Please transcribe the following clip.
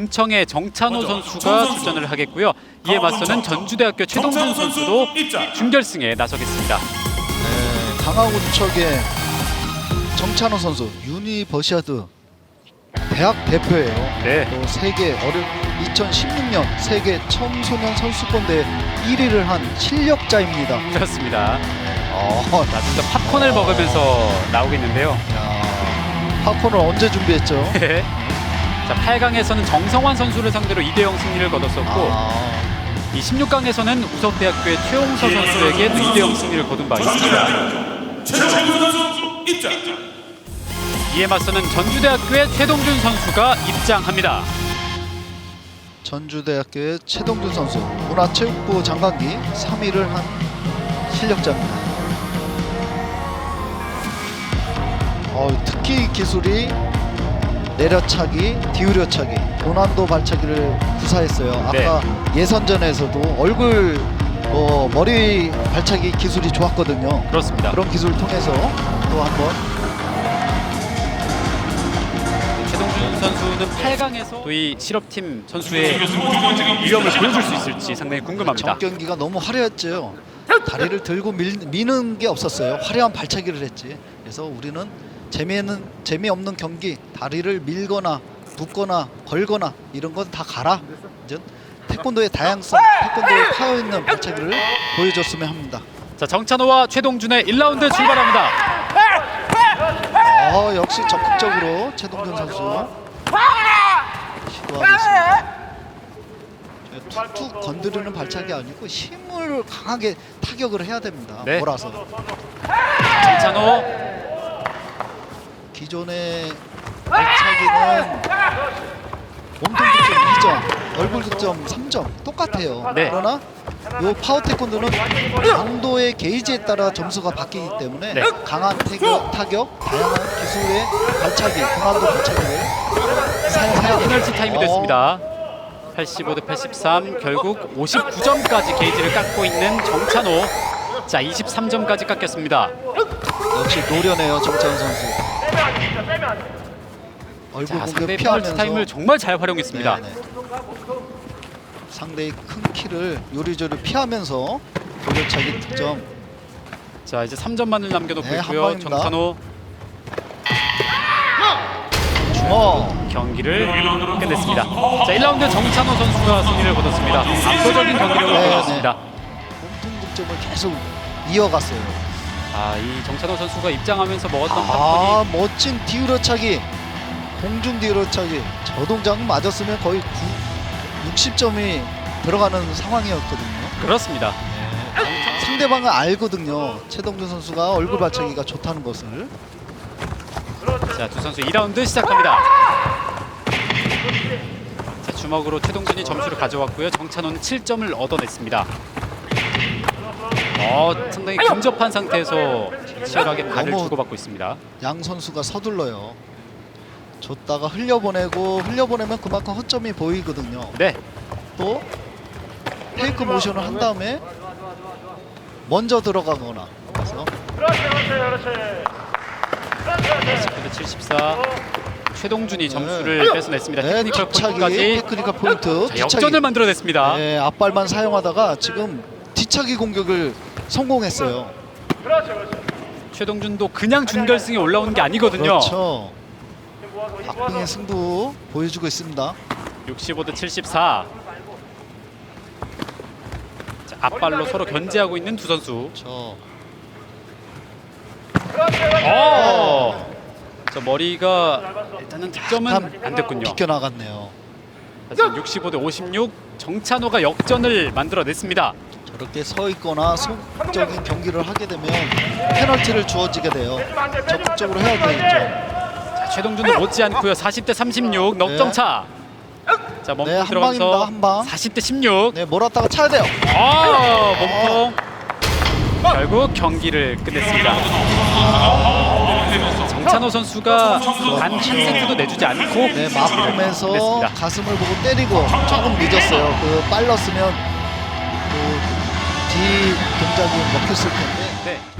군청의 정찬호 먼저 선수가 정 선수. 출전을 하겠고요. 이에 맞서는. 전주대학교 최동준 정찬호 선수 선수도 입장. 준결승에 나서겠습니다. 네, 강화군 척의 정찬호 선수 유니버시아드 대학 대표예요. 네. 또 세계 어른 2016년 세계 청소년 선수권대 1위를 한 실력자입니다. 그렇습니다. 어, 자, 진짜 팝콘을 먹으면서 나오겠는데요. 야, 팝콘을 언제 준비했죠? 네. 자, 8강에서는 정성환 선수를 상대로 2대 0 승리를 거뒀었고 아, 이 16강에서는 우석대학교의 최홍서 선수에게 2대 0 승리를 거둔 바 있습니다. 최동준 선수 입장. 이에 맞서는 전주대학교의 최동준 선수가 입장합니다. 전주대학교의 최동준 선수 문화체육부 장관기 3위를 한 실력자입니다. 어, 특히 기술이 내려차기, 뒤우려차기, 고난도 발차기를 구사했어요. 아까 예선전에서도 얼굴 어, 머리 발차기 기술이 좋았거든요. 그렇습니다. 그런 기술을 통해서 또 한번 최동준 선수는 8강에서 또이 실업팀 선수의 위력을 보여줄 수 있을지 상당히 궁금합니다. 전 경기가 너무 화려했죠. 다리를 들고 밀, 미는 게 없었어요. 화려한 발차기를 했지. 그래서 우리는 재미있는 재미없는 경기, 다리를 밀거나 붙거나 걸거나 이런 건 다 가라. 이제 태권도의 다양성, 태권도에 파여 있는 발차기를 보여줬으면 합니다. 자 정찬호와 최동준의 1라운드 출발합니다. 어, 역시 적극적으로 최동준 선수 시도하고 있습니다. 툭툭 건드리는 발차기 아니고 힘을 강하게 타격을 해야 됩니다. 네. 몰아서. 정찬호 기존의 발차기는 몸통 득점 2점, 얼굴 득점 3점 똑같아요. 네. 그러나 요 파워 태권도는 강도의 게이지에 따라 점수가 바뀌기 때문에 네. 강한 타격, 타격, 다양한 기술의 발차기, 고난도 발차기를 사용해야. 페널티 타임이 어, 됐습니다. 85 대 83 결국 59점까지 게이지를 깎고 있는 정찬호. 자 23점까지 깎였습니다. 역시 노련해요 정찬 선수. 얼굴 자 공격 상대 피하면서 타임을 정말 잘 활용했습니다. 네네. 상대의 큰 키를 요리조리 피하면서 돌려차기 득점. 자 이제 3점만을 남겨놓고 네, 한 있고요. 방입니다. 정찬호 주먹. 경기를 끝냈습니다. 자 1라운드 정찬호 선수가 승리를 거뒀습니다. 압도적인 경기력을 네, 보여줬습니다. 몸통 득점을 계속 이어갔어요. 아 이 정찬호 선수가 입장하면서 먹었던 아 밥돈이 멋진 뒤우려차기, 공중 뒤우려차기. 저 동작 맞았으면 거의 9, 60점이 들어가는 상황이었거든요. 그렇습니다. 상대방은 알거든요. 최동준 선수가 얼굴 발차기가 좋다는 것을. 자 두 선수 2라운드 시작합니다. 자 주먹으로 최동준이 점수를 가져왔고요. 정찬호는 7점을 얻어냈습니다. 어 상당히 근접한 상태에서 치열하게 발을 너무- 주고받고 있습니다. 양 선수가 서둘러요. 줬다가 흘려보내고 흘려보내면 그만큼 허점이 보이거든요. 네, 또 페이크 모션을 한 다음에 먼저 들어가거나 그래서 19대 74. 최동준이 점수를 뺏어냈습니다. 네, 테크니컬 포인트까지 테크니컬 포인트 자. 역전을 만들어냈습니다. 네, 앞발만 사용하다가 지금 뒤차기 공격을 성공했어요. 최동준도 그냥 준결승에 올라오는 게 아니거든요. 그렇죠. 박빙의 승부 보여주고 있습니다. 65 대 74. 자, 앞발로 서로 견제하고 있는 두 선수. 저 어! 저 머리가 일단은 득점은 안 됐군요. 비껴 나갔네요. 하지만 65 대 56 정찬호가 역전을 만들어냈습니다. 저렇게 서 있거나 속적인 경기를 하게 되면 페널티를 주어지게 돼요. 적극적으로 해야 되겠죠. 자, 최동준도 못지 않고요. 40대 36 넉점 차. 자, 몸통 네, 한 들어가면서 방입니다, 한 방. 40대 16. 네, 몰았다가 차야 돼요. 아, 몸통. 결국 경기를 끝냈습니다. 정찬호 선수가 단한 세트도 내주지 않고 네, 맞으면서 끝냈습니다. 가슴을 보고 때리고 조금 늦었어요. 그 빨랐으면 동작이 먹혔을 텐데. 네.